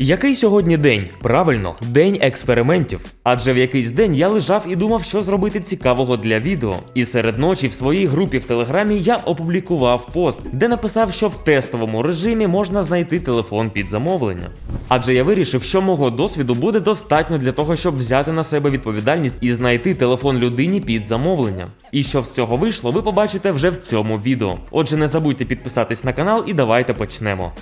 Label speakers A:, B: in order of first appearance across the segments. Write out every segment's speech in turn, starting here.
A: Який сьогодні день? Правильно, день експериментів. Адже в якийсь день я лежав і думав, що зробити цікавого для відео. І серед ночі в своїй групі в телеграмі я опублікував пост, де написав, що в тестовому режимі можна знайти телефон під замовлення. Адже я вирішив, що мого досвіду буде достатньо для того, щоб взяти на себе відповідальність і знайти телефон людині під замовлення. І що з цього вийшло, ви побачите вже в цьому відео. Отже, не забудьте підписатись на канал і давайте почнемо.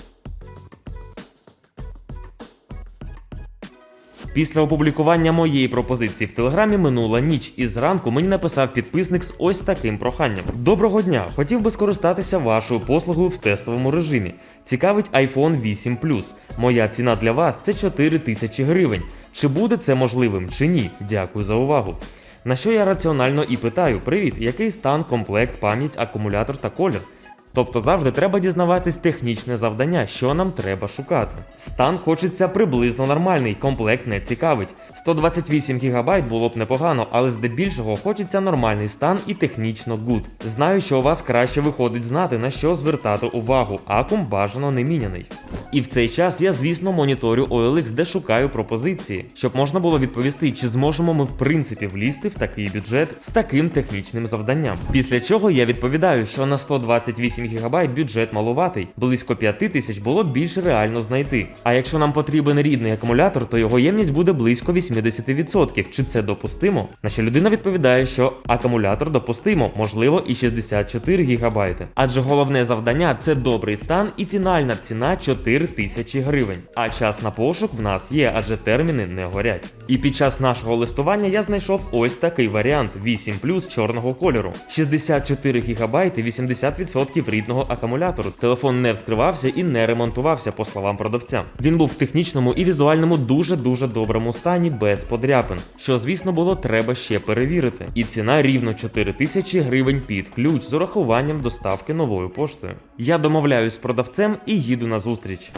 A: Після опублікування моєї пропозиції в телеграмі минула ніч, і зранку мені написав підписник з ось таким проханням: Доброго дня! Хотів би скористатися вашою послугою в тестовому режимі. Цікавить iPhone 8 Plus. Моя ціна для вас це 4 тисячі гривень. Чи буде це можливим, чи ні? Дякую за увагу. На що я раціонально і питаю: Привіт, який стан, комплект, пам'ять, акумулятор та колір? Тобто завжди треба дізнаватись технічне завдання, що нам треба шукати. Стан хочеться приблизно нормальний, комплект не цікавить. 128 ГБ було б непогано, але здебільшого хочеться нормальний стан і технічно good. Знаю, що у вас краще виходить знати на що звертати увагу, акум бажано не міняний. І в цей час я, звісно, моніторю OLX, де шукаю пропозиції, щоб можна було відповісти, чи зможемо ми в принципі влізти в такий бюджет з таким технічним завданням. Після чого я відповідаю, що на 128 ГБ бюджет малуватий, близько 5 тисяч було більш реально знайти. А якщо нам потрібен рідний акумулятор, то його ємність буде близько 80%. Чи це допустимо? На що людина відповідає, що акумулятор допустимо, можливо, і 64 ГБ. Адже головне завдання це добрий стан і фінальна ціна 4 тисячі гривень. А час на пошук в нас є, адже терміни не горять. І під час нашого листування я знайшов ось такий варіант: 8 чорного кольору, 64 ГБ і 80% рідного акумулятору. Телефон не вскривався і не ремонтувався, по словам продавця. Він був в технічному і візуальному дуже дуже доброму стані без подряпин, що звісно було треба ще перевірити. І ціна рівно 4 тисячі гривень під ключ з урахуванням доставки новою поштою. Я домовляюсь з продавцем і їду на зустріч.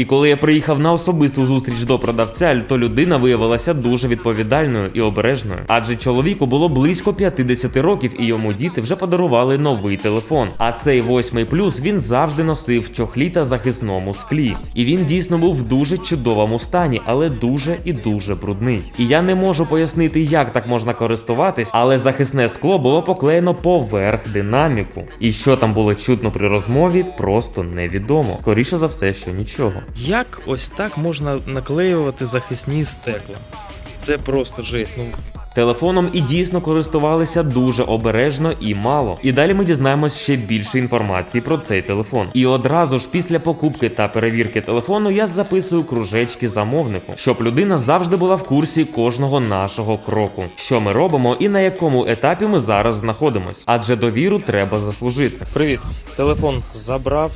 A: І коли я приїхав на особисту зустріч до продавця, то людина виявилася дуже відповідальною і обережною. Адже чоловіку було близько 50 років, і йому діти вже подарували новий телефон. А цей восьмий плюс він завжди носив в чохлі та захисному склі. І він дійсно був в дуже чудовому стані, але дуже і дуже брудний. І я не можу пояснити, як так можна користуватись, але захисне скло було поклеєно поверх динаміку. І що там було чутно при розмові, просто невідомо. Скоріше за все, що нічого.
B: Як ось так можна наклеювати захисні стекла? Це просто жесть. Ну
A: Телефоном і дійсно користувалися дуже обережно і мало. І далі ми дізнаємось ще більше інформації про цей телефон. І одразу ж після покупки та перевірки телефону я записую кружечки замовнику, щоб людина завжди була в курсі кожного нашого кроку, що ми робимо і на якому етапі ми зараз знаходимось. Адже довіру треба заслужити.
B: привіт. Телефон забрав,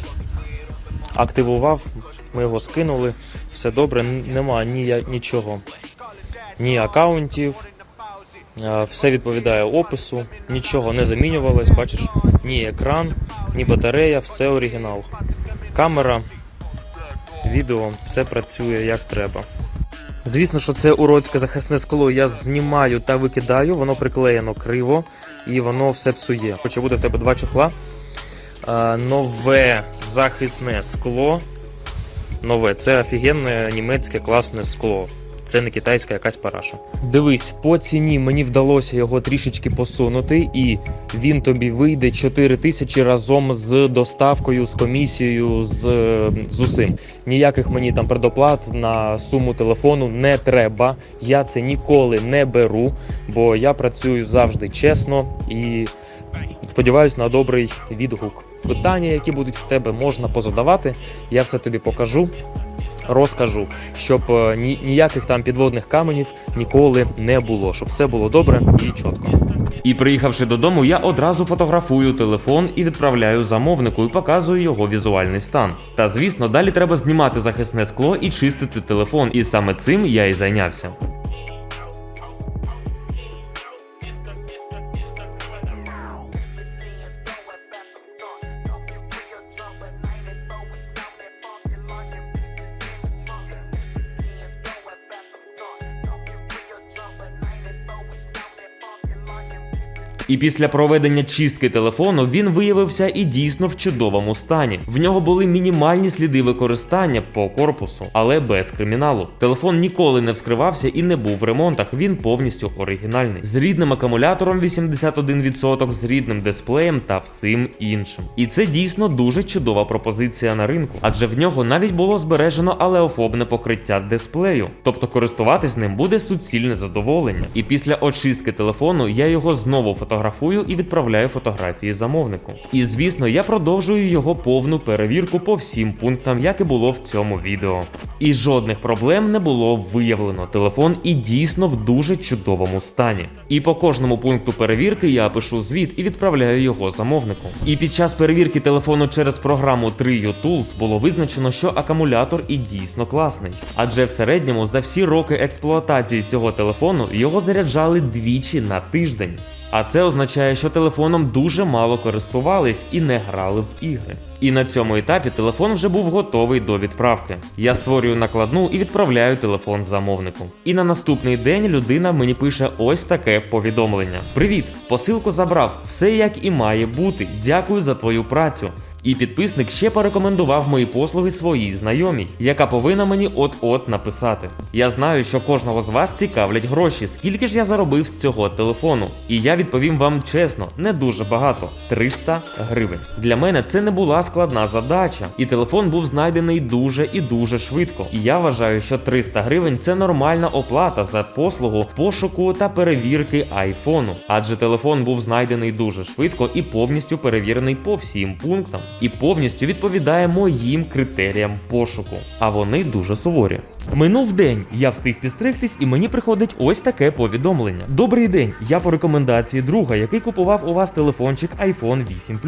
B: активував, ми його скинули. Все добре, нема ні, нічого. Ні акаунтів. е, Все відповідає опису, нічого не замінювалось, бачиш, ні екран, ні батарея, все оригінал. Камера, відео, все працює як треба. Звісно, що це уродське захисне скло я знімаю та викидаю, воно приклеєно криво і воно все псує. Хоче буде в тебе два чохла. Нове захисне скло. Нове, це офігенне німецьке класне скло. Це не китайська якась параша. Дивись, по ціні мені вдалося його трішечки посунути, і він тобі вийде 4 тисячі разом з доставкою, з комісією, з, з усім. Ніяких мені там предоплат на суму телефону не треба. Я це ніколи не беру, бо я працюю завжди чесно і сподіваюсь на добрий відгук. Питання, які будуть в тебе, можна позадавати. Я все тобі покажу. Розкажу, щоб е, ні, ніяких там підводних каменів ніколи не було, щоб все було добре і чітко.
A: І приїхавши додому, я одразу фотографую телефон і відправляю замовнику і показую його візуальний стан. Та звісно, далі треба знімати захисне скло і чистити телефон, і саме цим я і зайнявся. І після проведення чистки телефону він виявився і дійсно в чудовому стані. В нього були мінімальні сліди використання по корпусу, але без криміналу. Телефон ніколи не вскривався і не був в ремонтах. Він повністю оригінальний. З рідним акумулятором 81%, з рідним дисплеєм та всім іншим. І це дійсно дуже чудова пропозиція на ринку, адже в нього навіть було збережено алеофобне покриття дисплею, тобто користуватись ним буде суцільне задоволення. І після очистки телефону я його знову фотографую і відправляю фотографії замовнику. І звісно, я продовжую його повну перевірку по всім пунктам, як і було в цьому відео. І жодних проблем не було виявлено. Телефон і дійсно в дуже чудовому стані. І по кожному пункту перевірки я пишу звіт і відправляю його замовнику. І під час перевірки телефону через програму 3U Tools було визначено, що акумулятор і дійсно класний. Адже в середньому за всі роки експлуатації цього телефону його заряджали двічі на тиждень. А це означає, що телефоном дуже мало користувались і не грали в ігри. І на цьому етапі телефон вже був готовий до відправки. Я створюю накладну і відправляю телефон замовнику. І на наступний день людина мені пише ось таке повідомлення: Привіт! Посилку забрав, все як і має бути. Дякую за твою працю. І підписник ще порекомендував мої послуги своїй знайомій, яка повинна мені от-от написати. Я знаю, що кожного з вас цікавлять гроші, скільки ж я заробив з цього телефону. І я відповім вам чесно, не дуже багато 300 гривень. Для мене це не була складна задача, і телефон був знайдений дуже і дуже швидко. І я вважаю, що 300 гривень це нормальна оплата за послугу пошуку та перевірки айфону, адже телефон був знайдений дуже швидко і повністю перевірений по всім пунктам і повністю відповідає моїм критеріям пошуку. А вони дуже суворі. Минув день, я встиг підстригтись, і мені приходить ось таке повідомлення. Добрий день, я по рекомендації друга, який купував у вас телефончик iPhone 8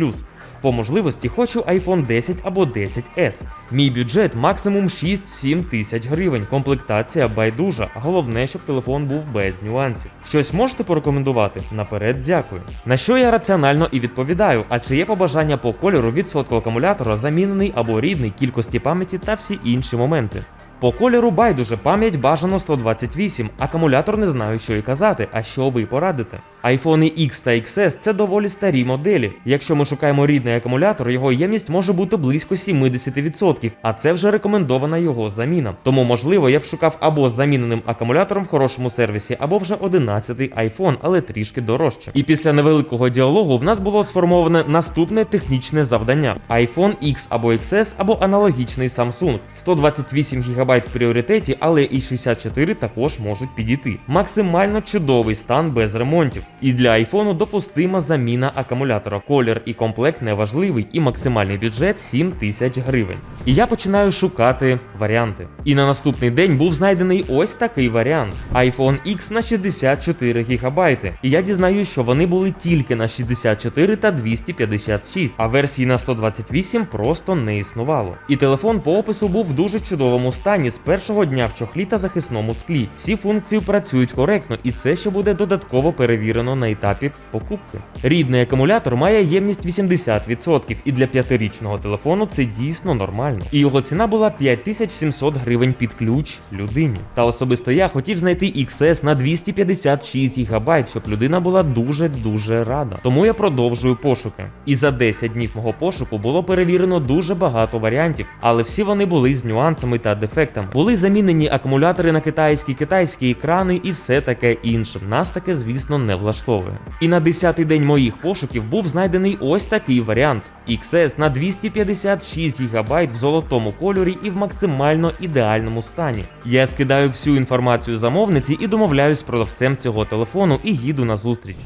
A: По можливості хочу iPhone 10 або 10S. Мій бюджет максимум 6-7 тисяч гривень. Комплектація байдужа. Головне, щоб телефон був без нюансів. Щось можете порекомендувати? Наперед дякую. На що я раціонально і відповідаю, а чи є побажання по кольору відсотку акумулятора, замінений або рідний, кількості пам'яті та всі інші моменти. По кольору байдуже пам'ять бажано 128, акумулятор не знаю, що й казати, а що ви порадите. iPhone X та XS це доволі старі моделі. Якщо ми шукаємо рідний акумулятор, його ємність може бути близько 70%, а це вже рекомендована його заміна. Тому, можливо, я б шукав або з заміненим акумулятором в хорошому сервісі, або вже 11-й iPhone, але трішки дорожче. І після невеликого діалогу в нас було сформоване наступне технічне завдання: iPhone X або XS, або аналогічний Samsung. 128 ГБ в пріоритеті, але і 64 також можуть підійти. Максимально чудовий стан без ремонтів. І для айфону допустима заміна акумулятора. Колір і комплект неважливий, і максимальний бюджет 7 тисяч гривень. І я починаю шукати варіанти. І на наступний день був знайдений ось такий варіант: iPhone X на 64 ГБ. І я дізнаюсь, що вони були тільки на 64 та 256, а версії на 128 просто не існувало. І телефон по опису був в дуже чудовому стані з першого дня в чохлі та захисному склі. Всі функції працюють коректно, і це ще буде додатково перевірено на етапі покупки. Рідний акумулятор має ємність 80%, і для п'ятирічного телефону це дійсно нормально. І його ціна була 5700 гривень під ключ людині. Та особисто я хотів знайти XS на 256 ГБ, щоб людина була дуже дуже рада. Тому я продовжую пошуки. І за 10 днів мого пошуку було перевірено дуже багато варіантів, але всі вони були з нюансами та дефектами. Були замінені акумулятори на китайські, китайські екрани і все таке інше. Нас таке, звісно, не влаштовує. І на 10-й день моїх пошуків був знайдений ось такий варіант: XS на 256 ГБ в золотому кольорі і в максимально ідеальному стані. Я скидаю всю інформацію замовниці і домовляюсь з продавцем цього телефону і їду на зустріч.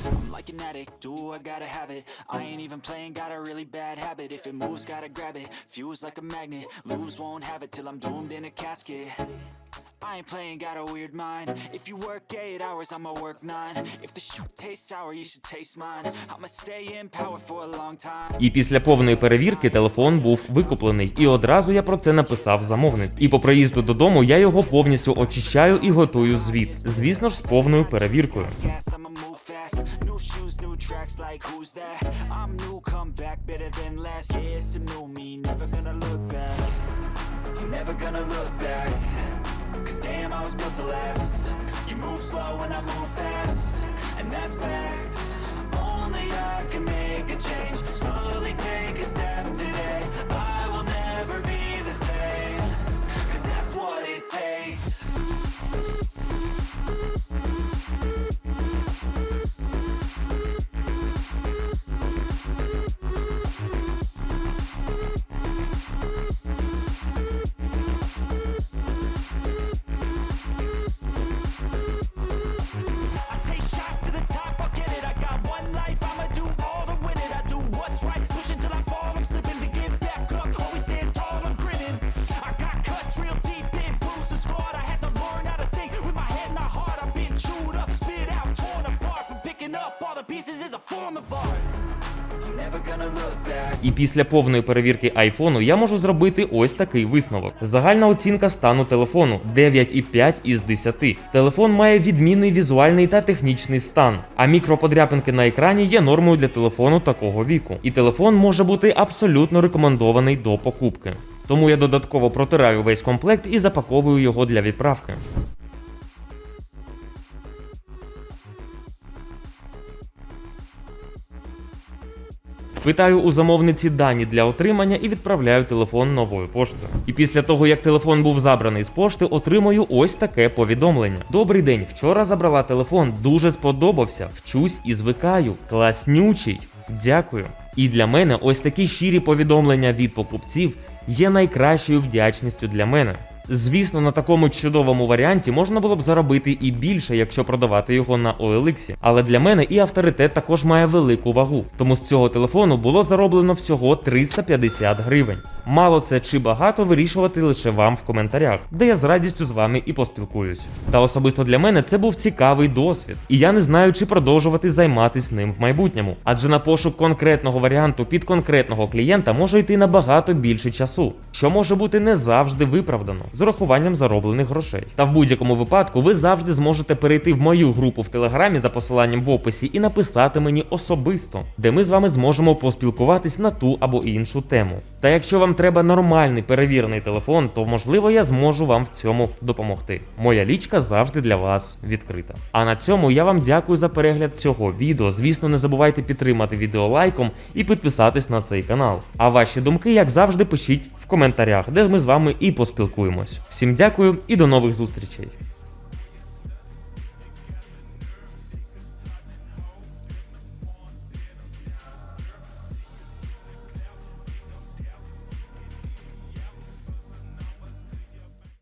C: I ain't even playing, got a really bad habit If it moves, gotta grab it, fuse like a magnet Lose, won't have it till I'm doomed in a casket I ain't playing, got a weird mind If you work 8 hours, I'ma work 9 If the shit tastes sour, you should taste mine I'ma stay in power for a long time
A: І після повної перевірки телефон був викуплений, і одразу я про це написав замовниць. І по приїзду додому я його повністю очищаю і готую звіт. Звісно ж, з повною перевіркою.
C: Tracks, like who's that? I'm new, come back, better than last Yeah, it's a new me, never gonna look back. I'm never gonna look back. Cause damn, I was built to last. You move slow and I move fast. And that's facts. Only I can make a
A: І після повної перевірки айфону я можу зробити ось такий висновок. Загальна оцінка стану телефону 9,5 із 10. Телефон має відмінний візуальний та технічний стан, а мікроподряпинки на екрані є нормою для телефону такого віку. І телефон може бути абсолютно рекомендований до покупки. Тому я додатково протираю весь комплект і запаковую його для відправки. Питаю у замовниці дані для отримання і відправляю телефон новою поштою. І після того, як телефон був забраний з пошти, отримую ось таке повідомлення. Добрий день, вчора забрала телефон, дуже сподобався. Вчусь і звикаю. Класнючий. Дякую. І для мене ось такі щирі повідомлення від покупців є найкращою вдячністю для мене. Звісно, на такому чудовому варіанті можна було б заробити і більше, якщо продавати його на OLX. Але для мене і авторитет також має велику вагу. Тому з цього телефону було зароблено всього 350 гривень. Мало це чи багато вирішувати лише вам в коментарях, де я з радістю з вами і поспілкуюсь. Та особисто для мене це був цікавий досвід, і я не знаю, чи продовжувати займатися ним в майбутньому. Адже на пошук конкретного варіанту під конкретного клієнта може йти набагато більше часу, що може бути не завжди виправдано з урахуванням зароблених грошей. Та в будь-якому випадку ви завжди зможете перейти в мою групу в телеграмі за посиланням в описі і написати мені особисто, де ми з вами зможемо поспілкуватись на ту або іншу тему. Та якщо вам треба нормальний перевірений телефон, то можливо я зможу вам в цьому допомогти. Моя лічка завжди для вас відкрита. А на цьому я вам дякую за перегляд цього відео. Звісно, не забувайте підтримати відео лайком і підписатись на цей канал. А ваші думки, як завжди, пишіть в коментарях, де ми з вами і поспілкуємось. Всім дякую і до нових зустрічей.